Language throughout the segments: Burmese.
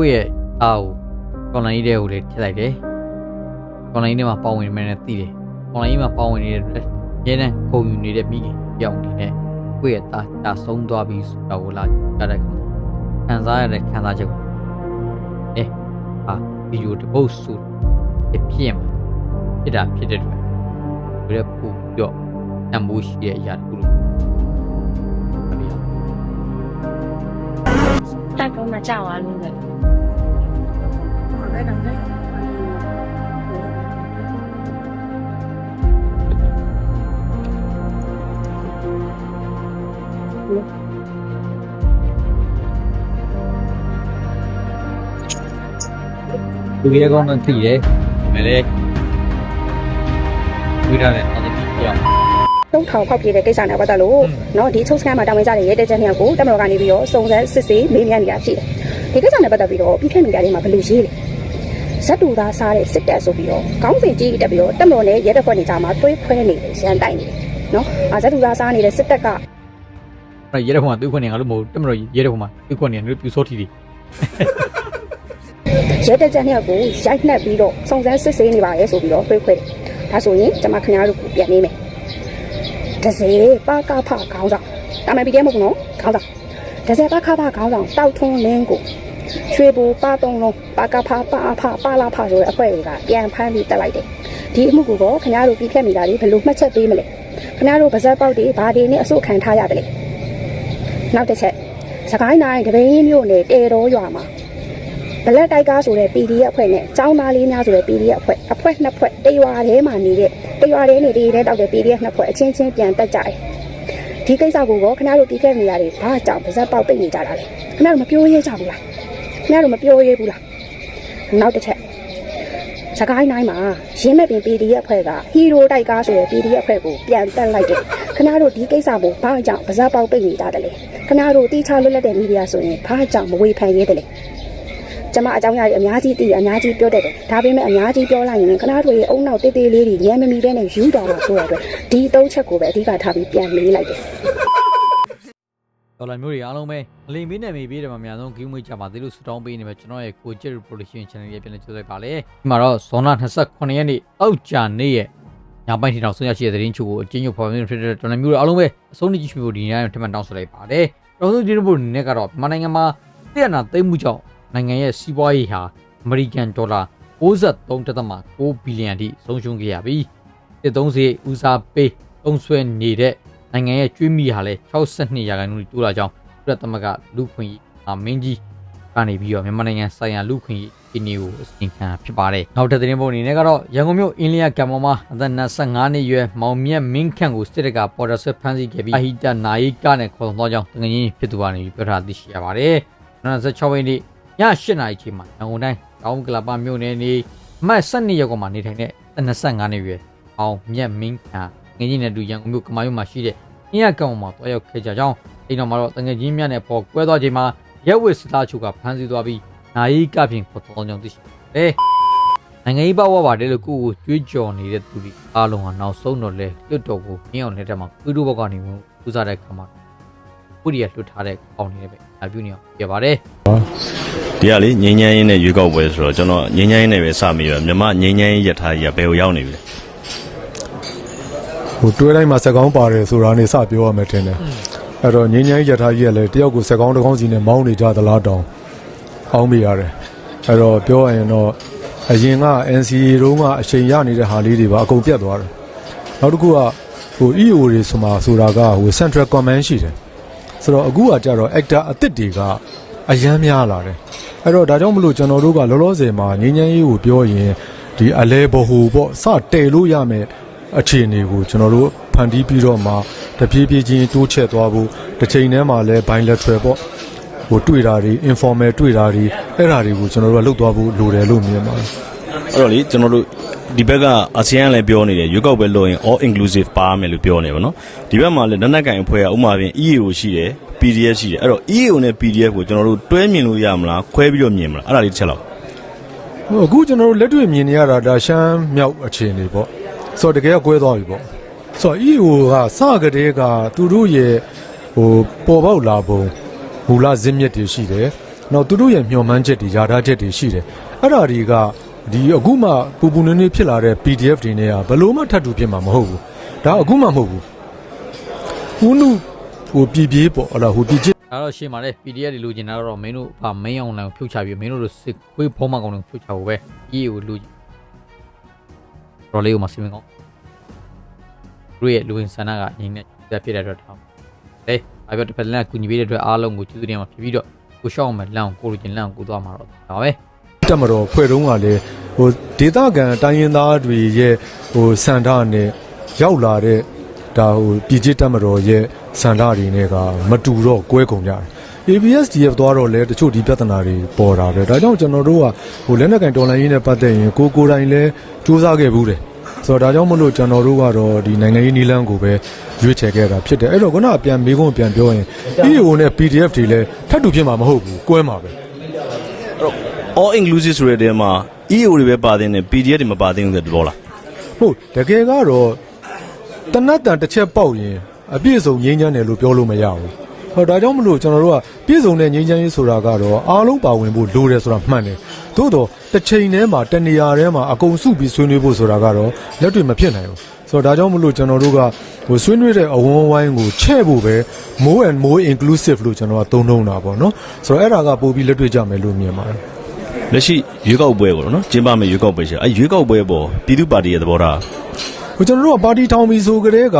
ကိုယ့်ရဲ့အားကိုကွန်လိုင်းတဲ့ကိုလည်းထည့်လိုက်တယ်ကွန်လိုင်းထဲမှာပေါဝင်နေမယ်နဲ့သိတယ်ကွန်လိုင်းမှာပေါဝင်နေတဲ့အတွက်ရဲတန်းခုံယူနေတဲ့မိခင်ပြောင်းနေနဲ့ကိုယ့်ရဲ့သားတာဆုံးသွားပြီးဆိုတာကိုလာကြတဲ့ကောင်ခံစားရတဲ့ခံစားချက်ကိုအဲဟာဗီဒီယိုတစ်ပုတ်ဆိုဖြစ်ရင်ဖြစ်တာဖြစ်တဲ့အတွက်ဒီရက်ပူပြီးတော့တန်ဖိုးရှိတဲ့အရာတစ်ခုလို့ တက်ကောင်းမှကြောက်သွားလို့လေလူရဲကောင်းတော့သိတယ်။ဒါပေမဲ့လည်းဝိထား တဲ့အော်ဒီပြောင်း တုံးထောင်ဖောက်ပြတဲ့ကိစ္စနဲ့ပတ်သက်လို့ อืม เนาะဒီချုပ်စခန်းမှာတာဝန်ကျတဲ့ရဲတပ်ချက်နှစ်ယောက်ကိုတက်မတော်ကနေပြီးတော့စုံစမ်းစစ်ဆေးမေးမြန်းနေတာရှိတယ်။ဒီကိစ္စနဲ့ပတ်သက်ပြီးတော့ပြီးခဲ့မိတာလေးမှာဘယ်လိုရေးလဲ။ဇက်တူသားစားတဲ့စစ်တပ်ဆိုပြီးတော့ခေါင်းစဉ်ကြီးတက်ပြီးတော့တက်မတော်နဲ့ရဲတပ်ဖွဲ့နေကြမှာတွေးခွဲနေတယ်ရန်တိုက်နေတယ်။เนาะအာဇက်တူသားစားနေတဲ့စစ်တပ်က အဲ့ရဲတဲ့ဘုံမှာတွေးခွင့်နေငါလို့မဟုတ်တက်မလို့ရဲတဲ့ဘုံမှာတွေးခွင့်နေတယ်ပြူစောထီတီ ရဲတပ်ချက်နှစ်ယောက်ကိုရိုက်နှက်ပြီးတော့စုံစမ်းစစ်ဆေးနေပါရဲဆိုပြီးတော့တွေးခွဲတယ်။ဒါဆိုရင်ကျွန်မခင်ဗျားတို့ကိုပြန်နေမယ်။ ဒဇယ်ပါကဖခေါင်းဆောင်တာမန်ပြီးတယ်မဟုတ်ဘူးနော်ခေါင်းဆောင်ဒဇယ်ပါကဖခေါင်းဆောင်တောက်ထွန်းလင်းကိုရွှေဘူပါတုံးလုံးပါကဖာပါအဖပါလာဖဆိုတဲ့အဖွဲတွေကပြန်ဖမ်းပြီးတက်လိုက်တယ်ဒီအမှုကိုတော့ခင်ဗျားတို့ပြီးဖြတ်မိတာတွေဘယ်လိုမှတ်ချက်ပေးမလဲခင်ဗျားတို့ဗဇက်ပေါက်တွေဘာတွေနဲ့အဆုတ်ခံထားရတယ်လေနောက်တစ်ချက်စကိုင်းတိုင်းတပင်းမြို့နယ်တေတော်ရွာမှာ ဘလက်တိုက်ကားဆိုတဲ့ PDF အဖွဲ့နဲ့ចောင်းသားလေးများဆိုတဲ့ PDF အဖွဲ့အဖွဲ့နှစ်ဖွဲ့တရွာထဲမှာနေတဲ့တရွာထဲနေတည်တဲ့တောက်တဲ့ PDF နှစ်ဖွဲ့အချင်းချင်းပြန်တက်ကြတယ်ဒီကိစ္စကိုတော့ခင်ဗျားတို့ပြီးဖြတ်မိတာတွေဘာကြောင့်ဗဇက်ပေါက်ပိတ်နေကြတာလဲခင်ဗျားတို့မပြောရဲကြဘူးလားခင်ဗျားတို့မပြောရဲဘူးလားနောက်တစ်ချက်စကိုင်းတိုင်းမှာရင်းမဲ့ပင် PDF အဖွဲ့ကဟီးရိုတိုက်ကားဆိုတဲ့ PDF အဖွဲ့ကိုပြန်တက်လိုက်တယ်ခင်ဗျားတို့ဒီကိစ္စကိုဘာကြောင့်ပါဇက်ပေါက်ပိတ်နေကြတယ်လဲခင်ဗျားတို့တီးခြားလွတ်လပ်တဲ့မီဒီယာဆိုရင်ဘာကြောင့်မဝေဖန်ရဲတယ်လဲ ကျမအကြောင်းအရာတွေအများကြီးသိအများကြီးပြောတတ်တယ်ဒါပေမဲ့အများကြီးပြောလိုက်ရင်ခင်ဗျားတို့ရဲ့အုံနောက်တေးသေးလေးတွေရမ်းမမီတဲ့နဲ့ယူတော်ပါဆိုရတဲ့အတွက်ဒီသုံးချက်ကိုပဲအဓိကထားပြီးပြန်လေးလိုက်တယ်ဒေါ်လာမျိုးတွေအားလုံးပဲအလိမ်ပေးနဲ့မေးပေးတယ်မှာအများဆုံးဂိမ်းမွေးကြပါသေးလို့ဆူတောင်းပေးနေမှာကျွန်တော်ရဲ့ကိုကျက် production channel ရဲ့ပြန်လည်ကြိုးစားပါလေဒီမှာတော့ဇွန်လ28ရက်နေ့အောက်ကြနေ့ရဲ့ညပိုင်းထီတောင်ဆုံးရရှိတဲ့သတင်းချုပ်ကိုအချင်းချုပ်ဖော်ပြနေဖြစ်တဲ့ဒေါ်လာမျိုးတွေအားလုံးပဲအဆုံးထိကြည့်ပြီးဖို့ဒီနေ့ထပ်မံတောင်းဆိုလိုက်ပါတယ်တော့ဆုံးဒီနေ့ဘုန်းနဲ့ကတော့မြန်မာနိုင်ငံမှာပြည်နာသိမ်းမှုကြောင့် နိုင်ငံရဲ့စီးပွားရေးဟာအမေရိကန်ဒေါ်လာ63.6ဘီလီယံထိဆုံးရှုံးခဲ့ရပြီးတစ်သုံးစီဦးစားပေးသုံးဆွဲနေတဲ့နိုင်ငံရဲ့ကျွေးမိဟာလည်း62ရာခိုင်နှုန်းတိုးလာကြောင်းကုလသမဂ္ဂလူခွင့်ရေးအမင်းကြီးကနေပြီးတော့မြန်မာနိုင်ငံဆိုင်ရာလူခွင့်ရေးအင်းကိုအစီရင်ခံဖြစ်ပါတယ်။နောက်ထပ်သတင်းပုံအနေနဲ့ကတော့ရန်ကုန်မြို့အင်းလျာကံပေါ်မှာအသက်25နှစ်အရွယ်မောင်မြတ်မင်းခန့်ကိုစစ်တပ်ကပေါ်တာဆွဲဖမ်းဆီးခဲ့ပြီးအဟိတနာယီကနဲ့ခေါ်ဆောင်သွားကြောင်းတငင်းဖြစ်သူကနေပြောထားသိရှိရပါတယ်။26ရက်နေ့ည 8နာရီချိန်မှာရန်ကုန်တိုင်းတောင်ကလပမြို့နယ်နေအမှတ်12ရပ်ကွက်မှာနေထိုင်တဲ့25နှစ်အရွယ်အောင်မြတ်မင်းခန့်ငင်းကြီးနဲ့အတူရန်ကုန်မြို့ကမာယုံမှာရှိတဲ့အင်းရကံပေါ်မှာတွားရောက်ခဲ့ကြကြောင်းအိမ်တော်မှာတော့တငယ်ချင်းများနဲ့ပေါ်ကွဲသွားချိန်မှာရက်ဝစ်စတာချုပ်ကဖမ်းဆီးသွားပြီးနိုင်ကဖြင့်ခေါ်တော်ကြောင်းသိရှိတယ်။နိုင်ငံရေးပေါ့ဝပါတယ်လို့ကိုကိုကြွေးကြော်နေတဲ့သူတွေအားလုံးဟာနောက်ဆုံးတော့လဲလွတ်တော်ကိုမြင်းအောင်လက်ထက်မှာကွီတိုဘက်ကနေဝင်ပူစားတဲ့ခါမှာပုရိယလွတ်ထားတဲ့ကောင်းနေတယ်ပဲအပြုနေအောင်ပြပါတယ် ဒီကလေငင်းငင်းရင်းနဲ့ရွေးကောက်ပွဲဆိုတော့ကျွန်တော်ငင်းငင်းရင်းနဲ့ပဲစမိရမြမငင်းငင်းရရထားကြီးကဘယ်ကိုရောက်နေပြီလဲဟိုတွဲတိုင်းမှာစက်ကောင်းပါတယ်ဆိုတာနေစပြောရမယ်ထင်တယ်အဲ့တော့ငင်းငင်းရထားကြီးကလည်းတယောက်ကိုစက်ကောင်းတစ်ကောင်းစီနဲ့မောင်းနေကြသလားတောင်အောင်းမိရတယ်အဲ့တော့ပြောရရင်တော့အရင်က NCA တုန်းကအချိန်ရနေတဲ့ဟာလေးတွေပါအကုန်ပြတ်သွားတယ်နောက်တစ်ခုကဟို EO တွေဆိုမှဆိုတာကဟို Central Command ရှိတယ်ဆိုတော့အခုကကြတော့ actor အစ်စ်တွေက အရန်များလာတယ်အဲ့တော့ဒါကြောင့်မလို့ကျွန်တော်တို့ကလောလောဆယ်မှာငင်းငင်းရေးကိုပြောရင်ဒီအလဲဘဟူပေါ့စတယ်လို့ရမယ်အခြေအနေကိုကျွန်တော်တို့ဖန်တီးပြီးတော့မှတပြေးပြေးချင်းတိုးချက်သွားဖို့တစ်ချိန်တည်းမှာလည်း bilateral ပေါ့ဟိုတွေ့တာတွေ informal တွေ့တာတွေအဲ့ဒါတွေကိုကျွန်တော်တို့ကလုပ်သွားဖို့လိုတယ်လို့မြင်ပါတယ်အဲ့တော့လေကျွန်တော်တို့ဒီဘက်ကအာဆီယံလည်းပြောနေတယ်ရွေးကောက်ပွဲလုပ်ရင် all inclusive ပါမယ်လို့ပြောနေပါတော့ဒီဘက်မှာလည်းလက်နက်ကင်အဖွဲ့ကဥမာပြင် EAO ရှိတယ် PDF ရှိတယ်အဲ့တော့ EAO နဲ့ PDF ကိုကျွန်တော်တို့တွဲမြင်လို့ရမလားခွဲပြီးတော့မြင်မလားအဲ့ဒါလေးတစ်ချက်လောက်ဟိုအခုကျွန်တော်တို့လက်တွေ့မြင်နေရတာဒါရှမ်းမြောက်အခြေအနေပေါ့ဆိုတော့တကယ်ကကွဲသွားပြီပေါ့ဆိုတော့ EO ကစကတည်းကသူတို့ရဲ့ဟိုပေါ်ပေါက်လာပုံမူလဇင်းမြစ်တွေရှိတယ်နောက်သူတို့ရဲ့မျှော်မှန်းချက်တွေယာထားချက်တွေရှိတယ်အဲ့ဒါတွေကဒီအခုမှပူပူနွေးနွေးဖြစ်လာတဲ့ PDF တွေနဲ့ကဘလို့မှထပ်တူဖြစ်မှာမဟုတ်ဘူးဒါအခုမှမဟုတ်ဘူးဦးနု ဟိုပြည်ပြေးပေါ့အဲ့ဒါဟိုပြည်ချစ်ဒါတော့ရှင်းပါလေ PDF တွေလိုချင်တာတော့မင်းတို့ဗာ main online ကိုဖြုတ်ချပြီးမင်းတို့တို့စစ်ခွေးဖုံးမကောင်တွေကိုဖြုတ်ချဖို့ပဲ EA ကိုလိုချင်တော်လေးကိုမစီမံကောင်းတို့ရဲ့လူဝင်ဆန္ဒကအရင်နဲ့တက်ဖြစ်တဲ့အတွက်ထားလေအပြတ်တစ်ဖက်လည်းကူညီပေးတဲ့အတွက်အားလုံးကိုကျေးဇူးတင်မှာဖြစ်ပြီးတော့ကိုရှောင်းမယ်လန့်ကိုလိုချင်လန့်ကိုသွားမှာတော့ဒါပဲတက်မတော်ဖွဲ့တုံးကလည်းဟိုဒေသခံတိုင်းရင်းသားတွေရဲ့ဟိုစန္ဒနဲ့ရောက်လာတဲ့ ဒါဟိုပြည်ချစ်တက်မတော်ရဲ့စန္ဒတွေနဲ့ကမတူတော့ကွဲကုန်ကြတယ် ABSDF သွားတော့လဲတချို့ဒီပြဿနာတွေပေါ်တာပဲဒါကြောင့်ကျွန်တော်တို့ကဟိုလက်နက်ကင်တော်လိုင်းရေးနဲ့ပတ်သက်ရင်ကိုကိုယ်တိုင်လဲစူးစမ်းခဲ့ဘူးတယ်ဆိုတော့ဒါကြောင့်မလို့ကျွန်တော်တို့ကတော့ဒီနိုင်ငံရေးနီလန်းကိုပဲရွေးချယ်ခဲ့တာဖြစ်တယ်အဲ့တော့ခုနကပြန်မေးခွန်းပြန်ပြောရင် EO နဲ့ PDF တွေလဲထပ်တူဖြစ်မှာမဟုတ်ဘူးကွဲမှာပဲ all inclusive ဆိုတဲ့တဲမှာ EO တွေပဲပါတဲ့နဲ့ PDF တွေမပါတဲ့ဆိုတဲ့ဘောလားဟုတ်တကယ်ကတော့ တနတ်တန်တစ်ချက်ပေါက်ရင်အပြည့်စုံငြိမ်းချမ်းတယ်လို့ပြောလို့မရဘူးဟောဒါကြောင့်မလို့ကျွန်တော်တို့ကပြည့်စုံတဲ့ငြိမ်းချမ်းရေးဆိုတာကတော့အားလုံးပါဝင်ဖို့လိုတယ်ဆိုတာမှန်တယ်သို့တော့တစ်ချိန်တည်းမှာတနေရာတည်းမှာအကုန်စုပြီးဆွေးနွေးဖို့ဆိုတာကတော့လက်တွေ့မဖြစ်နိုင်ဘူးဆိုတော့ဒါကြောင့်မလို့ကျွန်တော်တို့ကဟိုဆွေးနွေးတဲ့အဝန်းဝိုင်းကိုချဲ့ဖို့ပဲ more and more inclusive လို့ကျွန်တော်ကသုံးနှုံးတာပေါ့နော်ဆိုတော့အဲ့ဒါကပို့ပြီးလက်တွေ့ကြမယ်လို့မြင်ပါတယ်လက်ရှိရွေးကောက်ပွဲကိုနော်ကျင်းပမယ်ရွေးကောက်ပွဲရှိတယ်အဲရွေးကောက်ပွဲပေါ်ပြည်သူ့ပါတီရဲ့သဘောထားဟို ကျွန်တော်တို့ကပါတီထောင်ပြီးဆိုကြတဲ့က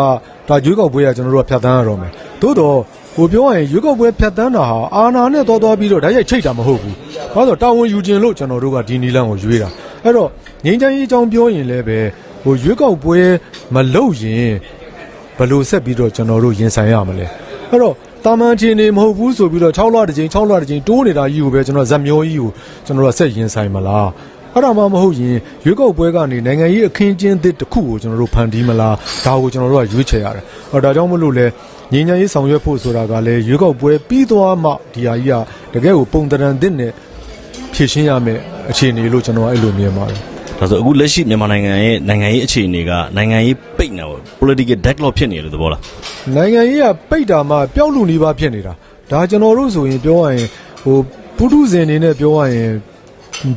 ဒါရွေးကောက်ပွဲကကျွန်တော်တို့ကဖြတ်တန်းရတော့မယ်သို့တော့ဟိုပြောရရင်ရွေးကောက်ပွဲဖြတ်တန်းတာဟာအာဏာနဲ့တော်တော်ပြီးတော့ဓာတ်ရိုက်ချိတ်တာမဟုတ်ဘူး။ဘာလို့လဲဆိုတော့တာဝန်ယူခြင်းလို့ကျွန်တော်တို့ကဒီနီလန်းကိုရွေးတာ။အဲ့တော့ငင်းချမ်းရေးအကြောင်းပြောရင်လည်းပဲဟိုရွေးကောက်ပွဲမလုပ်ရင်ဘယ်လို့ဆက်ပြီးတော့ကျွန်တော်တို့ရင်ဆိုင်ရမလဲ။အဲ့တော့တာမန်ချင်းနေမဟုတ်ဘူးဆိုပြီးတော့6လတစ်ချိန်6လတစ်ချိန်တိုးနေတာကြီးကိုပဲကျွန်တော်ဇက်မျောကြီးကိုကျွန်တော်တို့ကဆက်ရင်ဆိုင်မလား။ အဲ့ဒါမှမဟုတ်ရင်ရွေးကောက်ပွဲကနေနိုင်ငံရေးအခင်းကျင်းသစ်တစ်ခုကိုကျွန်တော်တို့ဖန်တီးမလားဒါကိုကျွန်တော်တို့ကရွေးချယ်ရတယ်။အော်ဒါကြောင့်မလို့လဲငင်းညာရေးဆောင်ရွက်ဖို့ဆိုတာကလည်းရွေးကောက်ပွဲပြီးသွားမှဒီဟာကြီးကတကယ်ကိုပုံတရံသစ်နဲ့ဖြည့်ရှင်းရမယ်အခြေအနေလို့ကျွန်တော်ကအဲ့လိုမြင်ပါတယ်ဒါဆိုအခုလက်ရှိမြန်မာနိုင်ငံရဲ့နိုင်ငံရေးအခြေအနေကနိုင်ငံရေးပိတ်နေပေါ့ political deadlock ဖြစ်နေတယ်လို့သဘောလား။နိုင်ငံရေးကပိတ်တာမှပျောက်လူနေပါဖြစ်နေတာ။ဒါကျွန်တော်တို့ဆိုရင်ပြောရရင်ဟိုပုထုဇဉ်အနေနဲ့ပြောရရင်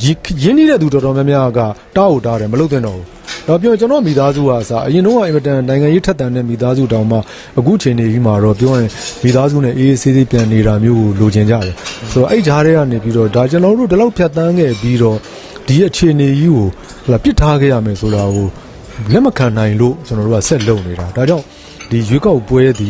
ဒီရင်းနှီးတဲ့သူတော်တော်များများကတားဟုတ်တားတယ်မလုပ်သင့်တော့ဘူး။တော့ပြောရင်ကျွန်တော်မိသားစုဟာအစားအရင်တော့အင်မတန်နိုင်ငံရေးထက်သန်တဲ့မိသားစုတောင်မှအခုချိန်နေကြီးမှာတော့ပြောရင်မိသားစုနဲ့အေးအေးဆေးဆေးပြန်နေတာမျိုးကိုလိုချင်ကြတယ်။ဆိုတော့အဲ့ကြားထဲကနေပြီးတော့ဒါကျွန်တော်တို့ဒီလောက်ဖြတ်တန်းခဲ့ပြီးတော့ဒီအခြေအနေကြီးကိုဟလာပစ်ထားခဲ့ရမယ်ဆိုတာကိုလက်မခံနိုင်လို့ကျွန်တော်တို့ကဆက်လုပ်နေတာ။ဒါကြောင့် ဒီရွေးကောက်ပွဲဒီ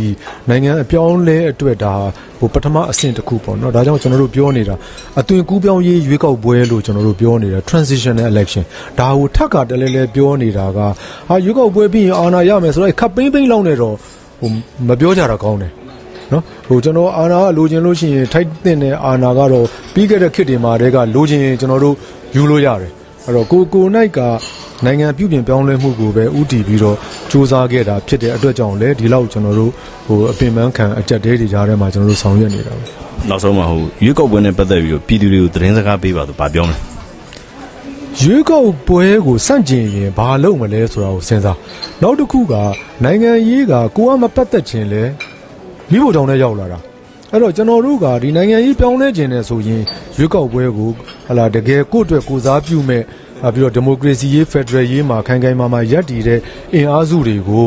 နိုင်ငံအပြောင်းလဲအတွက်ဒါဟိုပထမအဆင့်တစ်ခုပေါ့နော်ဒါကြောင့်ကျွန်တော်တို့ပြောနေတာအသွင်ကူးပြောင်းရေးရွေးကောက်ပွဲလို့ကျွန်တော်တို့ပြောနေတာ transitional election ဒါကိုထပ်ကတလဲလဲပြောနေတာကဟာရွေးကောက်ပွဲပြီးရင်အာဏာရမယ်ဆိုတော့ခပ်ပိမ့်ပိမ့်လောက်နေတော့ဟိုမပြောကြတာကောင်းတယ်နော်ဟိုကျွန်တော်အာဏာကလိုချင်လို့ရှိရင်ထိုက်တဲ့တဲ့အာဏာကတော့ပြီးခဲ့တဲ့ခေတ်တွေမှာတည်းကလိုချင်ရင်ကျွန်တော်တို့ယူလို့ရတယ်အဲ့တော့ကိုကိုနိုင်က နိုင်ငံပြုပြင်ပြောင်းလဲမှုကိုပဲဥတည်ပြီးတော့စူးစမ်းခဲ့တာဖြစ်တဲ့အတွက်ကြောင့်လည်းဒီလောက်ကျွန်တော်တို့ဟိုအပင်ပန်းခံအကြက်တဲတွေကြားထဲမှာကျွန်တော်တို့ဆောင်ရွက်နေတာပါနောက်ဆုံးမှာဟိုရွေးကောက်ပွဲနဲ့ပတ်သက်ပြီးတော့ပြည်သူတွေကိုသတင်းစကားပေးပါတော့ဗာပြောမယ်ရွေးကောက်ပွဲကိုစန့်ကျင်ရင်ဘာလုပ်မလဲဆိုတာကိုစဉ်းစားနောက်တစ်ခုကနိုင်ငံရေးကကိုကမပတ်သက်ခြင်းလဲမိဖို့တောင်နဲ့ရောက်လာတာအဲ့တော့ကျွန်တော်တို့ကဒီနိုင်ငံရေးပြောင်းလဲခြင်းနဲ့ဆိုရင်ရွေးကောက်ပွဲကိုဟလာတကယ်ကိုယ့်အတွက်ကိုစားပြုမဲ့အာ ပြီးတော့ဒီမိုကရေစီရေးဖက်ဒရယ်ရေးမှာခိုင်ခိုင်မာမာရပ်တည်တဲ့အင်အားစုတွေကို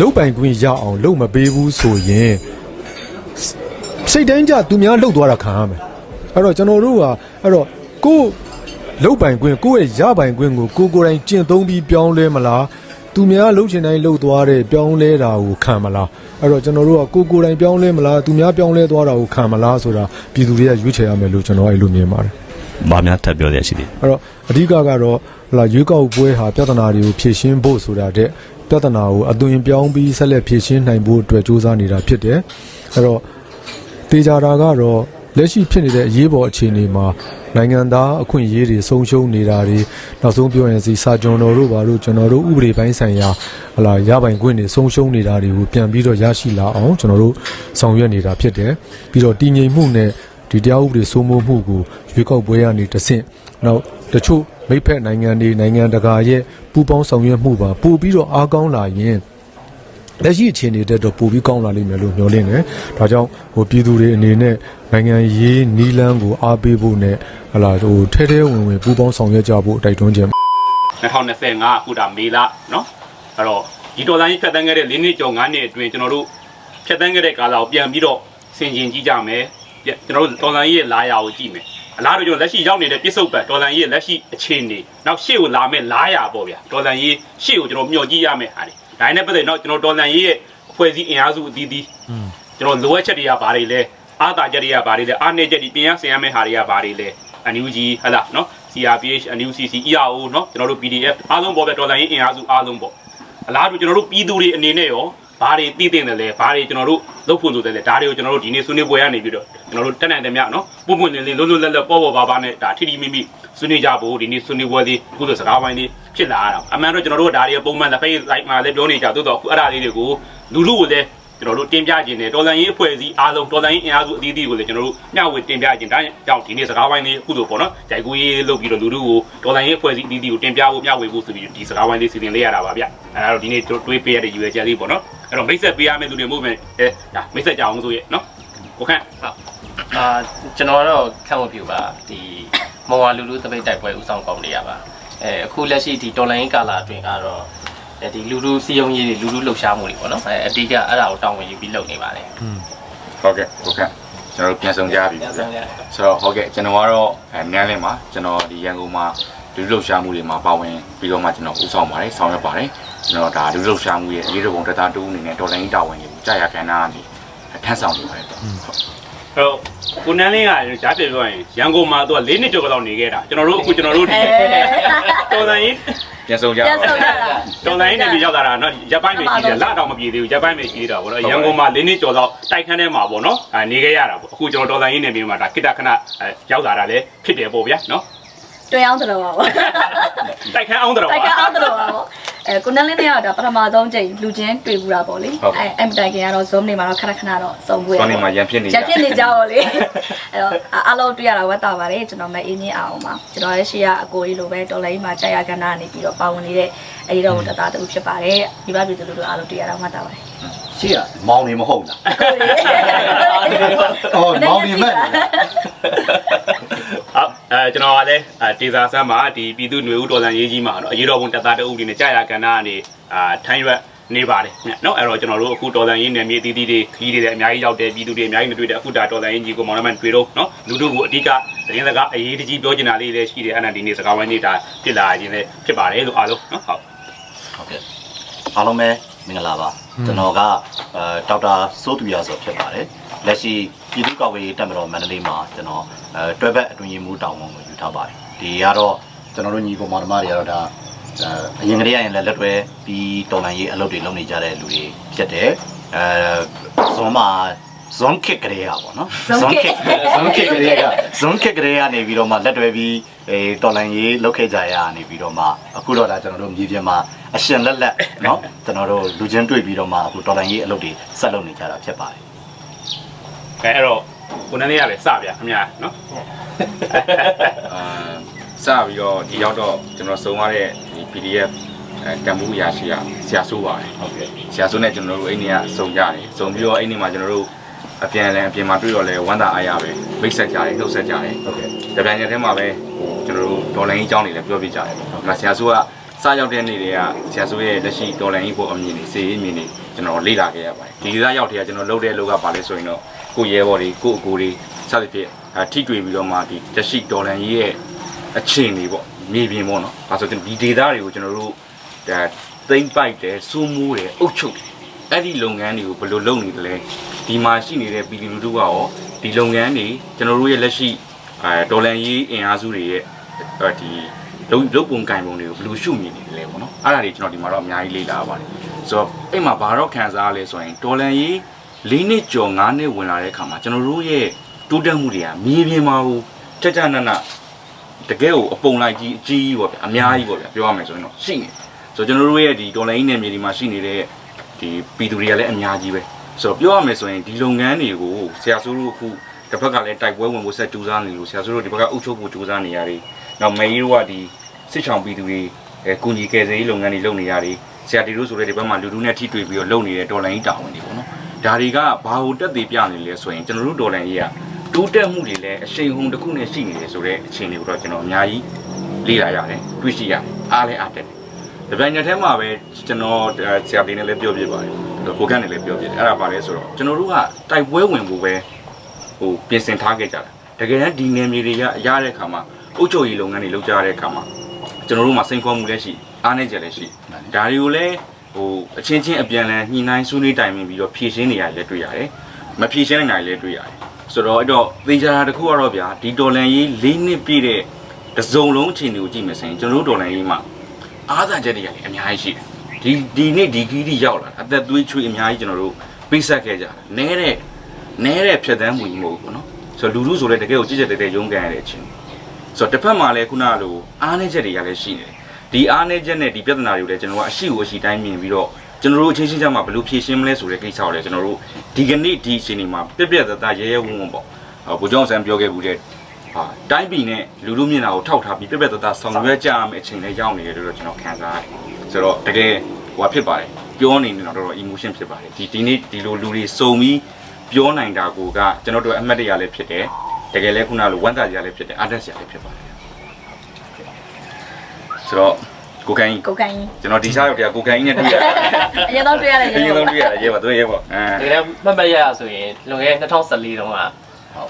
လုတ်ပိုင်ခွင့်ရအောင်လုတ်မပေးဘူးဆိုရင်စိတ်တိုင်းကြသူများလှုပ်သွားတာခံရမယ်အဲ့တော့ကျွန်တော်တို့ကအဲ့တော့ကိုယ့်လုတ်ပိုင်ခွင့်ကိုယ့်ရဲ့ရပိုင်ခွင့်ကိုကိုယ်ကိုယ်တိုင်ကျင့်သုံးပြီးပြောင်းလဲမလားသူများလှုပ်ချင်တိုင်းလှုပ်သွားတဲ့ပြောင်းလဲတာကိုခံမလားအဲ့တော့ကျွန်တော်တို့ကကိုယ်ကိုယ်တိုင်ပြောင်းလဲမလားသူများပြောင်းလဲသွားတာကိုခံမလားဆိုတာပြည်သူတွေကရွေးချယ်ရမယ်လို့ကျွန်တော်အဲ့လိုမြင်ပါတယ် ဘာများထပ်ပြောရရှိသေးလဲအဲ့တော့အဓိကကတော့ဟလာရွေးကောက်ပွဲဟာပြဿနာတွေကိုဖြေရှင်းဖို့ဆိုတာတဲ့ပြဿနာကိုအသွင်ပြောင်းပြီးဆက်လက်ဖြေရှင်းနိုင်ဖို့အတွက်စ조사နေတာဖြစ်တယ်အဲ့တော့တေချာတာကတော့လက်ရှိဖြစ်နေတဲ့အရေးပေါ်အခြေအနေမှာနိုင်ငံသားအခွင့်အရေးတွေဆုံးရှုံးနေတာတွေနောက်ဆုံးပြောရင်စီစာကျွန်တော်တို့ဘာလို့ကျွန်တော်တို့ဥပဒေပိုင်းဆိုင်ရာဟလာရပိုင်ခွင့်တွေဆုံးရှုံးနေတာတွေကိုပြန်ပြီးတော့ရရှိလာအောင်ကျွန်တော်တို့ဆောင်ရွက်နေတာဖြစ်တယ်ပြီးတော့တည်ငြိမ်မှုနဲ့ ဒီတရားဥပဒေစိုးမိုးမှုကိုရွေးကောက်ပွဲကနေတဆင့်နောက်တချို့မိဖက်နိုင်ငံတွေနိုင်ငံတကာရဲ့ပူးပေါင်းဆောင်ရွက်မှုပါပို့ပြီးတော့အားကောင်းလာရင်လက်ရှိအခြေအနေတက်တော့ပိုပြီးကောင်းလာလိမ့်မယ်လို့မျှော်လင့်တယ်။ဒါကြောင့်ဟိုပြည်သူတွေအနေနဲ့နိုင်ငံရေးနီလန်းကိုအားပေးဖို့နဲ့ဟလာဟိုထဲထဲဝင်ဝင်ပူးပေါင်းဆောင်ရွက်ကြဖို့တိုက်တွန်းခြင်း2025ခုတာမေလနော်အဲ့တော့ဒီတော်လိုင်းဖြတ်တန်းခဲ့တဲ့၄နှစ်ကျော်၅နှစ်အတွင်းကျွန်တော်တို့ဖြတ်တန်းခဲ့တဲ့ကာလကိုပြန်ပြီးတော့ဆင်ခြင်ကြည့်ကြမယ်။ ကျွန်တော်တို့ဒေါ်လာကြီးရဲ့လာရာကိုကြည့်မယ်အလားတူကျွန်တော်လက်ရှိရောက်နေတဲ့ပြစ္ဆုတ်ပတ်ဒေါ်လာကြီးရဲ့လက်ရှိအခြေအနေနောက်ရှေ့ကိုလာမယ့်လာရာပေါ့ဗျာဒေါ်လာကြီးရှေ့ကိုကျွန်တော်မျှော်ကြည့်ရမယ်ဟာလေဒါနဲ့ပတ်သက်တော့ကျွန်တော်ဒေါ်လာကြီးရဲ့အဖွဲ့အစည်းအင်အားစုအသီးသီးကျွန်တော်လိုအပ်ချက်တွေကဘာတွေလဲအားသာချက်တွေကဘာတွေလဲအားနည်းချက်တွေပြင်ရဆင်ရမယ့်ဟာတွေကဘာတွေလဲအန်ယူဂျီဟလာနော် CRPH အန်ယူ CC ERO နော်ကျွန်တော်တို့ PDF အားလုံးပေါ်ပဲဒေါ်လာရင်းအင်အားစုအားလုံးပေါ့အလားတူကျွန်တော်တို့ပြည်သူတွေအနေနဲ့ရော ဘာတွေသိသိတယ်လဲဘာတွေကျွန်တော်တို့လုပ်ဖို့လိုတယ်လဲဒါတွေကိုကျွန်တော်တို့ဒီနေ့ဆွေးနွေးပွဲရနေပြီးတော့ကျွန်တော်တို့တက်နိုင်တယ်မြနော်ပုံပွင့်လင်းလင်းလွတ်လွတ်လပ်လပ်ပေါ်ပေါ်ပါပါနဲ့ဒါထိထိမိမိဆွေးနွေးကြဖို့ဒီနေ့ဆွေးနွေးပွဲလေးအခုလိုစကားဝိုင်းလေးဖြစ်လာတာအမှန်တော့ကျွန်တော်တို့ဒါတွေပုံမှန်လက်ဖိတ်လိုက်မှာလည်းပြောနေကြသို့တော့အခုအဲ့ဒါလေးတွေကိုလူလူကိုလည်းကျွန်တော်တို့တင်ပြခြင်းနဲ့တော်လန်ရေးအဖွဲ့အစည်းအားလုံးတော်လန်ရေးအင်အားစုအသီးသီးကိုလည်းကျွန်တော်တို့မျှဝေတင်ပြခြင်းဒါကြောင့်ဒီနေ့စကားဝိုင်းလေးအခုလိုပေါ့နော်ဂျိုက်ကူရေးလုပ်ပြီးတော့လူတို့ကိုတော်လန်ရေးအဖွဲ့အစည်းအသီးသီးကိုတင်ပြဖို့မျှဝေဖို့ဆိုပြီးဒီစကားဝိုင်းလေးစီစဉ်လေးရတာပါဗျအဲဒါတော့ဒီနေ့တွေးပေးရတဲ့ရည်ရွယ်ချက်လေးပေါ့နော် အဲ့တော့မိတ်ဆက်ပေးရမယ့်လူတွေမဟုတ်ပဲအဲဒါမိတ်ဆက်ကြအောင်ဆိုရဲ့နော်ကိုခန့်အာကျွန်တော်ကတော့ခန့်မပြူပါဒီမော်ဝါလူလူတပိတ်တိုက်ပွဲဥဆောင်ကောင်းနေရပါအဲအခုလက်ရှိဒီတော်လိုင်းကာလာအတွင်းကတော့အဲဒီလူလူစီယုံရေးတွေလူလူလှုပ်ရှားမှုတွေပေါ့နော်အဲအတိကအဲ့ဒါကိုတောင်းဝင်ယူပြီးလုပ်နေပါတယ်ဟုတ်ကဲ့ဟုတ်ကဲ့ကျွန်တော်တို့ပြန်ဆောင်ကြပြီပြန်ဗျာဆောင်ရဆိုတော့ဟုတ်ကဲ့ကျွန်တော်ကတော့အဲနန်းလင်းမှာကျွန်တော်ဒီရန်ကုန်မှာလူလူလှုပ်ရှားမှုတွေမှာပါဝင်ပြီးတော့မှကျွန်တော်ဦးဆောင်ပါတယ်ဆောင်ရွက်ပါတယ် ကျွန်တော်ဒါလူလူလှုပ်ရှားမှုရဲ့အရေးတော်ပုံတက်တာတူအနေနဲ့တော်လိုင်းတာဝန်တွေကိုကြာရခန္ဓာကနေထမ်းဆောင်နေပါတယ်ဟုတ်အဲ့တော့ကိုနန်းလင်းကဂျားပြပြောရင်ရန်ကုန်မှာသူက၄နှစ်ကျော်လောက်နေခဲ့တာကျွန်တော်တို့အခုကျွန်တော်တို့ဒီတော်လန်ရေးပြန်ဆောင်ကြပါပြန်ဆုံးရတာတော်လိုင်းနဲ့ပြရောက်လာတာနော်ရပ်ပိုင်းပဲရှိတယ်လတော့မပြေသေးဘူးရပ်ပိုင်းပဲရှိသေးတာပေါ့နော်ရန်ကုန်မှာ၄နှစ်ကျော်လောက်တိုက်ခန်းထဲမှာပေါ့နော်အဲနေခဲ့ရတာပေါ့အခုကျွန်တော်တော်လိုင်းရင်းနေပြီးမှဒါခိတခဏအဲရောက်လာတာလည်းဖြစ်တယ်ပေါ့ဗျာနော်တွင်အောင်တော်ပါဘောတိုက်ခန်းအောင်တော့တိုက်ကအောင်တော်ပါဘော အဲကိုနန်းလင်းနဲ့ကတော့ဒါပထမဆုံးချိန်လူချင်းတွေ့ဘူးတာပေါ့လေအဲအဲ့မတိုင်ခင်ကတော့ Zoom နေမှာတော့ခဏခဏတော့စုံပွဲဆောင်းနေမှာရန်ဖြစ်နေရဖြစ်နေကြပါလေအဲ့တော့အားလုံးတွေ့ရတာဝတ်တာပါတယ်ကျွန်တော်မအေးမြင့်အောင်ပါကျွန်တော်ရဲ့ရှေ့ကအကိုကြီးလိုပဲတော်လိုင်းမှာကြာရကဏ္ဍနေပြီးတော့ပါဝင်နေတဲ့အဲဒီတော့တသားတူဖြစ်ပါတယ်ဒီဘပြည်သူလူတို့အားလုံးတွေ့ရတာဝတ်တာပါတယ် ရှေ့ကမောင်နေမဟုတ်လားကိုကြီးအော်မောင်နေမဲ့ဟုတ်အဲကျွန်တော်ကလည်းအဲတေဇာဆန်းမှာဒီပြည်သူ့ຫນွေဦးတော်လန်ရေးကြီးမှာနော်အရေးတော်ပုံတပ်သားတအုပ်ဒီနဲ့ကြာရကဏ္ဍကနေအာထိုင်းရွက်နေပါတယ်နော်အဲ့တော့ကျွန်တော်တို့အခုတော်လန်ရေးနယ်မြေအသီးသီးတွေခီးတွေလည်းအများကြီးရောက်တယ်ပြည်သူတွေအများကြီးမတွေ့တဲ့အခုဒါတော်လန်ရေးကြီးကိုမောင်နှမတွေ့တော့နော်လူတို့ကိုအဓိကသတင်းစကားအရေးတကြီးပြောချင်တာလေးလည်းရှိတယ်အဲ့ဒါဒီနေ့စကားဝိုင်းနေတာဖြစ်လာခြင်းလည်းဖြစ်ပါတယ်လို့အားလုံးနော်ဟုတ်ဟုတ်ကဲ့အားလုံးပဲ မင်္ဂလာပါကျွန်တော်ကအဲဒေါက်တာစိုးသူရဆိုဖြစ်ပါတယ်လက်ရှိပြည်သူ့ကော်ဝေးတက်မတော်မန္တလေးမှာကျွန်တော်အဲတွဲဘက်အတွင်ရင်မှုတောင်းဝန်ကိုယူထားပါတယ်ဒီကတော့ကျွန်တော်တို့ညီကောင်မောင်နှမတွေကတော့ဒါအဲအရင်ကတည်းကရင်လည်းလက်တွဲပြီးတော်လန်ရေးအလုပ်တွေလုပ်နေကြတဲ့လူတွေဖြစ်တယ်အဲဇွန်မှာ ဇွန်ခစ်ကလေးရပါတော့ ဇွန်ခေတ် ဇွန်ခစ်ကလေးကဇွန်ခစ်ကလေးကနေပြီးတော့မှလက်တွဲပြီးအဲတော်လန်ရေးလုပ်ခဲ့ကြရနေပြီးတော့မှအခုတော့ဒါကျွန်တော်တို့မြေပြင်မှာအရှင်လက်လက်เนาะကျွန်တော်တို့လူချင်းတွေ့ပြီးတော့မှအခုတော်လန်ရေးအလုပ်တွေဆက်လုပ်နေကြတာဖြစ်ပါတယ် ကဲအဲ့တော့ကိုနန်းလေးရတယ်စဗျာခင်ဗျာနော် အာစပြီးတော့ဒီရောက်တော့ကျွန်တော်စုံရတဲ့ဒီ PDF အဲတန်ဖိုးရာရှိရဆရာဆိုးပါတယ် ဟုတ်ကဲ့ ဆရာဆိုးနဲ့ကျွန်တော်တို့အိမ်နေကစုံကြတယ်စုံပြီးတော့အိမ်နေမှာကျွန်တော်တို့ အပြန်လဲအပြင်မှာတွေ့တော့လဲဝမ်းသာအားရပဲမိတ်ဆက်ကြတယ်နှုတ်ဆက်ကြတယ်ဟုတ်ကဲ့တပြန်ရက်ထဲမှာပဲဟိုကျွန်တော်တို့ဒေါ်လာကြီးအကြောင်းတွေလည်းပြောပြကြတယ်ပေါ့။ဒါဆရာဆိုးကစရောက်တဲ့နေ့တွေကဆရာဆိုးရဲ့လက်ရှိဒေါ်လာကြီးပေါ်အမြင်တွေစေရေးအမြင်တွေကျွန်တော်လေ့လာခဲ့ရပါတယ်။ဒီဒေသရောက်တဲ့ကကျွန်တော်လုပ်တဲ့လောက်ကပါလဲဆိုရင်တော့ကိုရဲဘော်တွေကိုအကိုတွေစသဖြင့်အထိတွေ့ပြီးတော့မှဒီလက်ရှိဒေါ်လာကြီးရဲ့အခြေအနေပေါ့မြေပြင်ပေါ့နော်။ဒါဆိုကျွန်တော်ဒီဒေသတွေကိုကျွန်တော်တို့ဒါသိမ့်ပိုက်တယ်စူးမိုးတယ်အုပ်ချုပ်တယ် အဲ့ဒီလုပ်ငန်းတွေကိုဘယ်လိုလုပ်နေသလဲဒီမှာရှိနေတဲ့ပြည်သူလူထုကရောဒီလုပ်ငန်းတွေကျွန်တော်တို့ရဲ့လက်ရှိအဲဒေါ်လန်ရေးအင်အားစုတွေရဲ့အဲဒီလုံလုံပုံကင်ပုံတွေကိုဘယ်လိုရှုမြင်နေတယ်လဲပေါ့နော်အဲ့ဒါတွေကျွန်တော်ဒီမှာတော့အများကြီးလေ့လာရပါတယ်ဆိုတော့အဲ့မှာဘာတော့ခံစားရလဲဆိုရင်ဒေါ်လန်ရေး၄နှစ်ကျော်၅နှစ်ဝင်လာတဲ့အခါမှာကျွန်တော်တို့ရဲ့တိုးတက်မှုတွေကမြေပြင်မှာဟိုတက်ကြနနတကယ်ကိုအပုံလိုက်ကြီးအကြီးကြီးပေါ့ဗျအများကြီးပေါ့ဗျပြောရမယ်ဆိုရင်တော့ရှိနေဆိုတော့ကျွန်တော်တို့ရဲ့ဒီဒေါ်လန်ရေးနယ်မြေဒီမှာရှိနေတဲ့ ဒီပြည်သူတွေကလည်းအများကြီးပဲဆိုတော့ပြောရမယ်ဆိုရင်ဒီလုပ်ငန်းတွေကိုဆရာဆိုးတို့အခုတစ်ဖက်ကလည်းတိုက်ပွဲဝင်ဖို့ဆက်ကြိုးစားနေလို့ဆရာဆိုတို့ဒီဘက်ကအုပ်ချုပ်ဖို့ကြိုးစားနေရတယ်။နောက်မေကြီးတို့ကဒီစစ်ချောင်ပြည်သူတွေအဲကုညီကယ်ဆယ်ရေးလုပ်ငန်းတွေလုပ်နေရတယ်။ဆရာတီတို့ဆိုတဲ့ဒီဘက်မှာလူလူနဲ့ထိတွေ့ပြီးတော့လုပ်နေတဲ့ဒေါ်လာကြီးတာဝန်တွေပေါ့နော်ဒါတွေကဘာလို့တက်သေးပြနေလဲဆိုရင်ကျွန်တော်တို့ဒေါ်လာကြီးကတိုးတက်မှုတွေလည်းအရှိန်ဟုန်တစ်ခုနဲ့ရှိနေတယ်ဆိုတဲ့အခြေအနေကိုတော့ကျွန်တော်အများကြီးလေ့လာရတယ်တွေ့ရှိရတယ်အားလည်းအားတက်တယ် ဒီပိုင်းနဲ့ထဲမှာပဲကျွန်တော်ဆရာလေးနဲ့လည်းပြောပြပါတယ်ကိုကန့်နဲ့လည်းပြောပြတယ်အဲ့ဒါပါလဲဆိုတော့ကျွန်တော်တို့ကတိုက်ပွဲဝင်ဖို့ပဲဟိုပြင်ဆင်ထားခဲ့ကြတာတကယ်တမ်းဒီနယ်မြေတွေရရတဲ့အခါမှာအုပ်ချုပ်ရေးလုပ်ငန်းတွေလုပ်ကြတဲ့အခါမှာကျွန်တော်တို့မှာစိန်ခေါ်မှုလည်းရှိအားနည်းချက်လည်းရှိဒါတွေကိုလည်းဟိုအချင်းချင်းအပြန်အလှန်ညှိနှိုင်းဆွေးနွေးတိုင်ပင်ပြီးတော့ဖြည့်ရှင်းနေရတယ်လည်းတွေ့ရတယ်မဖြည့်ရှင်းနိုင်တာလည်းတွေ့ရတယ်ဆိုတော့အဲ့တော့သေချာတာတစ်ခုကတော့ဗျာဒီဒေါ်လန်ရေး၄နှစ်ပြည့်တဲ့တစ်စုံလုံးအချိန်တွေကိုကြည့်မယ်ဆိုရင်ကျွန်တော်တို့ဒေါ်လန်ရေးမှာ အားသာချက်တွေကလည်းအများကြီးရှိတယ်ဒီဒီနေ့ဒီခီးတိရောက်လာတာအသက်သွေးချွေးအများကြီးကျွန်တော်တို့ပိတ်ဆက်ခဲ့ကြတယ်နဲတဲ့နဲတဲ့ဖြတ်တန်းမှုကြီးမဟုတ်ဘူးပေါ့နော်ဆိုတော့လူလူဆိုလည်းတကယ်ကိုကြည့်ချက်တကယ်ရုန်းကန်ရတဲ့အချင်းဆိုတော့တစ်ဖက်မှာလည်းခုနကလိုအားနည်းချက်တွေကလည်းရှိနေတယ်ဒီအားနည်းချက်နဲ့ဒီပြဿနာတွေကိုလည်းကျွန်တော်ကအရှိကိုအရှိတိုင်းမြင်ပြီးတော့ကျွန်တော်တို့အချင်းချင်းကြမှာဘယ်လိုဖြေရှင်းမလဲဆိုတဲ့ကိစ္စကိုလည်းကျွန်တော်တို့ဒီကနေ့ဒီအချိန်ဒီမှာပြက်ပြက်သားသားရဲရဲဝံ့ဝံ့ပေါ့ဟိုဘုကျောင်းဆန်ပြောခဲ့ဘူးတဲ့ ဟာတိုင်းပြည်နဲ့လူလူမျက်နှာကိုထောက်ထားပြီးပြက်ပြက်သားသားဆောင်ရွက်ကြရမယ့်အချိန်လေးရောက်နေတယ်လို့တော့ကျွန်တော်ခံစားရတယ်ဆိုတော့တကယ်ဟိုဟာဖြစ်ပါတယ်ပြောနေနေတော့တော်တော် emotion ဖြစ်ပါတယ်ဒီဒီနေ့ဒီလိုလူတွေစုံပြီးပြောနိုင်တာကိုကကျွန်တော်တို့အမှတ်တရလည်းဖြစ်တယ်တကယ်လည်းခုနလိုဝမ်းသာကြလည်းဖြစ်တယ်အားတက်စရာလည်းဖြစ်ပါတယ်ဆိုတော့ကိုကိုင်းကိုကန်ကြီးကျွန်တော်ဒီစားရောက်တရားကိုကိုင်းနဲ့တွေ့ရတယ်အရင်တော့တွေ့ရတယ်အရင်ဆုံးတွေ့ရတယ်ရဲပါသူရဲပါအဲဒီလည်းမှတ်မှတ်ရရဆိုရင်လွန်ခဲ့တဲ့2014တုန်းက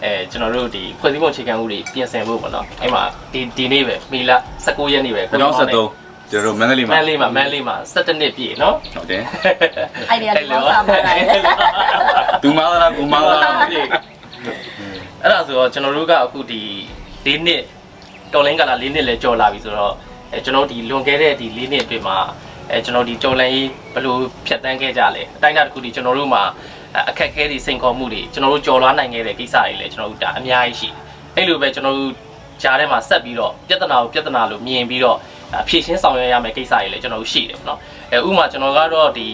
အဲကျွန်တော်တို့ဒီဖွဲ့စည်းပုံအခြေခံဥပဒေပြင်ဆင်ဖို့ပေါ့နော်အဲ့မှာဒီဒီနေ့ပဲမေလ19ရက်နေ့ပဲ2013ကျွန်တော်တို့မန္တလေးမမှာန်လေးမှာမန်လေးမှာ17နှစ်ပြည့်နော်ဟုတ်တယ်အဲ့ဒီကတော့စာမှာလာတယ်သူမားလားကိုမားလားအဲ့ဒါဆိုတော့ကျွန်တော်တို့ကအခုဒီ၄နှစ်တော်လင်းကလာ၄နှစ်လဲကြော်လာပြီဆိုတော့အဲကျွန်တော်ဒီလွန်ခဲ့တဲ့ဒီ၄နှစ်အတွင်းမှာအဲကျွန်တော်ဒီတော်လန်ရေးဘယ်လိုဖြတ်တန်းခဲ့ကြလဲအတိုင်းအတာတစ်ခုဒီကျွန်တော်တို့မှာ အခက်အခဲတွေစိန်ခေါ်မှုတွေကျွန်တော်တို့ကြော်လွှားနိုင်ခဲ့တဲ့ကိစ္စတွေလည်းကျွန်တော်တို့ဒါအများကြီးရှိအဲ့လိုပဲကျွန်တော်တို့ကြားထဲမှာဆက်ပြီးတော့ပြဿနာကိုပြဿနာလို့မြင်ပြီးတော့ဖြည့်ရှင်းဆောင်ရွက်ရမယ့်ကိစ္စတွေလည်းကျွန်တော်တို့ရှိတယ်ပေါ့နော်အဲဥပမာကျွန်တော်ကတော့ဒီ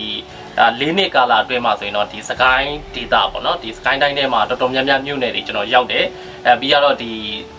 ဒါ၄နှစ်ကာလအတွင်းမှာဆိုရင်တော့ဒီစကိုင်းဒေတာပေါ့နော်ဒီစကိုင်းတိုင်းထဲမှာတော်တော်များများမြို့နယ်တွေကျွန်တော်ရောက်တယ်အဲပြီးတော့ဒီ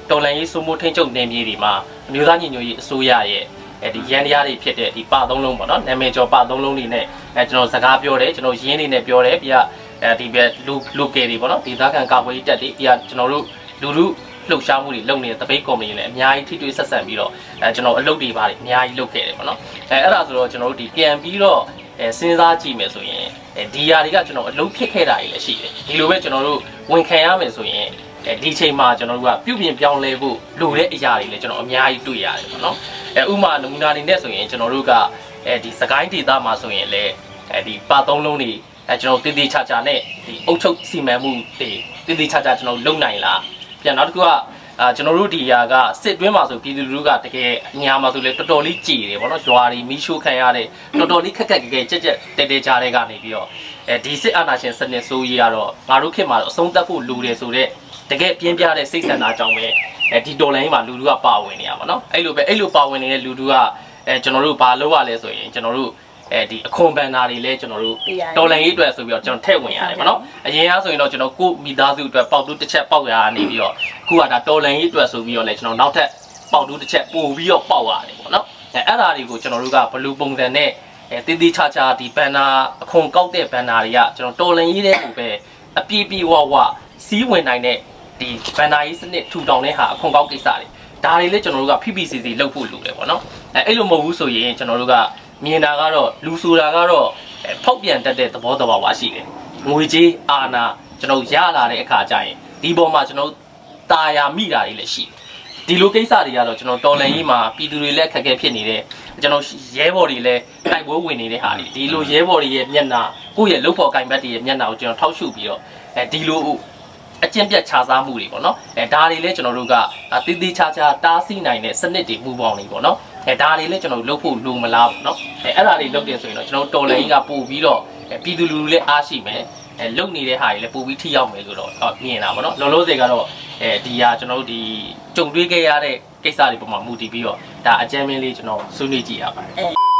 တော်လန်ရေးစိုးမိုးထိန်းချုပ်နယ်မြေတွေမှာအမျိုးသားညီညွတ်ရေးအစိုးရရဲ့အဲဒီရန်တရားတွေဖြစ်တဲ့ဒီပသုံးလုံးပေါ့နော်နာမည်ကျော်ပသုံးလုံးတွေနဲ့အဲကျွန်တော်စကားပြောတယ်ကျွန်တော်ရင်းနေနဲ့ပြောတယ်ပြီးတော့ အဲဒီပဲလူလူကယ်တွေပေါ့နော်ဒီသားခံကာကွယ်ရေးတပ်တွေပြီးတော့ကျွန်တော်တို့လူလူလှုပ်ရှားမှုတွေလုပ်နေတဲ့တပိတ်ကော်မတီနဲ့အများကြီးထိတွေ့ဆက်ဆံပြီးတော့အဲကျွန်တော်အလုပ်တွေပါတယ်အများကြီးလုပ်ခဲ့တယ်ပေါ့နော်အဲအဲ့ဒါဆိုတော့ကျွန်တော်တို့ဒီပြန်ပြီးတော့အဲစဉ်းစားကြည့်မယ်ဆိုရင်အဲဒီຢာတွေကကျွန်တော်အလုပ်ဖြစ်ခဲ့တာတွေလည်းရှိတယ်ဒီလိုပဲကျွန်တော်တို့ဝန်ခံရမယ်ဆိုရင်အဲဒီချိန်မှာကျွန်တော်တို့ကပြုပြင်ပြောင်းလဲဖို့လိုတဲ့အရာတွေလည်းကျွန်တော်အများကြီးတွေ့ရတယ်ပေါ့နော်အဲဥမာနမူနာအနေနဲ့ဆိုရင်ကျွန်တော်တို့ကအဲဒီစကိုင်းဒေသမှာဆိုရင်လည်းအဲဒီပါသုံးလုံးတွေ အဲကျွန်တော်တည်တည်ချာချာနဲ့ဒီအုတ်ချုပ်စီမံမှုတွေတည်တည်ချာချာကျွန်တော်လုပ်နိုင်လားပြန်နောက်တစ်ခုကအာကျွန်တော်တို့ဒီຢာကစစ်တွင်းမှာဆိုပြည်သူလူထုကတကယ်ညာမှာဆိုလေတော်တော်လေးကြည်တယ်ဗောနော်ရွာတွေမီးရှို့ခံရတဲ့တော်တော်လေးခက်ခက်ကြဲကြဲကြက်ကြက်တဲတဲကြားတဲ့ကနေပြီးတော့အဲဒီစစ်အာဏာရှင်စနစ်ဆိုးကြီးကတော့ငါတို့ခေတ်မှာတော့အဆုံးသတ်ဖို့လူတယ်ဆိုတော့တကယ်ပြင်းပြတဲ့စိတ်ဆန္ဒကြောင့်ပဲအဲဒီတော်လိုင်းမှာလူလူကပါဝင်နေရပါတော့အဲ့လိုပဲအဲ့လိုပါဝင်နေတဲ့လူလူကအဲကျွန်တော်တို့ဘာလုပ်ရလဲဆိုရင်ကျွန်တော်တို့ အဲဒီအခွန်ဘန်နာတွေလည်းကျွန်တော်တို့တော်လိုင်းရေးအတွက်ဆိုပြီးတော့ကျွန်တော်ထည့်ဝင်ရတယ်ဗောနော်အရင်ကဆိုရင်တော့ကျွန်တော်ကိုမိသားစုအတွက်ပေါက်တူးတစ်ချက်ပေါက်ရနေပြီးတော့အခုကဒါတော်လိုင်းရေးအတွက်ဆိုပြီးတော့လည်းကျွန်တော်နောက်ထပ်ပေါက်တူးတစ်ချက်ပို့ပြီးတော့ပေါက်ရတယ်ဗောနော်အဲအဲ့ဒါတွေကိုကျွန်တော်တို့ကဘလူးပုံစံနဲ့အဲတည်တည်ချာချာဒီဘန်နာအခွန်ကောက်တဲ့ဘန်နာတွေကကျွန်တော်တော်လိုင်းရေးတဲ့ကိုပဲအပြည့်ပြည့်ဝဝစီးဝင်နိုင်တဲ့ဒီဘန်နာရေးစနစ်ထူထောင်တဲ့ဟာအခွန်ကောက်ကိစ္စတွေဒါတွေလည်းကျွန်တော်တို့က PPCC လုပ်ဖို့လိုတယ်ဗောနော်အဲအဲ့လိုမဟုတ်ဘူးဆိုရင်ကျွန်တော်တို့က မြင်တာကတော့လူဆိုတာကတော့အဲဖောက်ပြန်တတ်တဲ့သဘောတဘာဝရှိတယ်ငွေကြေးအာဏာကျွန်တော်ရလာတဲ့အခါကျရင်ဒီပေါ်မှာကျွန်တော်ตาယာမိတာတွေလည်းရှိတယ်ဒီလိုကိစ္စတွေကတော့ကျွန်တော်တော်လန်ကြီးမှာပြည်သူတွေလည်းခက်ခဲဖြစ်နေတဲ့ကျွန်တော်ရဲဘော်တွေလည်းတိုက်ပွဲဝင်နေတဲ့ဟာတွေဒီလိုရဲဘော်တွေရဲ့မျက်နှာကိုယ့်ရဲ့လုပ်ဖော်ကင်ဘတ်တွေရဲ့မျက်နှာကိုကျွန်တော်ထောက်ရှုပြီးတော့အဲဒီလိုအကျင့်ပြတ်ခြားစားမှုတွေပေါ့နော်အဲဒါတွေလည်းကျွန်တော်တို့ကတိတိချာချာတားဆီးနိုင်တဲ့စနစ်တွေမူပေါင်းတွေပေါ့နော် အဲဒါတွေလည်းကျွန်တော်တို့လုပ်ဖို့လိုမလားပေါ့နော်အဲအဲ့ဒါတွေလုပ်တယ်ဆိုရင်တော့ကျွန်တော်တို့တော်လန်ကြီးကပို့ပြီးတော့အဲပြည်သူလူထုလည်းအားရှိမယ်အဲလုံနေတဲ့ဟာတွေလည်းပို့ပြီးထိရောက်မယ်ဆိုတော့အော်မြင်တာပေါ့နော်လောလောဆယ်ကတော့အဲဒီဟာကျွန်တော်တို့ဒီကြုံတွေ့ခဲ့ရတဲ့ကိစ္စတွေပုံမှာမူတည်ပြီးတော့ဒါအကြမ်းမင်းလေးကျွန်တော်ဆွေးနွေးကြည့်ရပါတယ်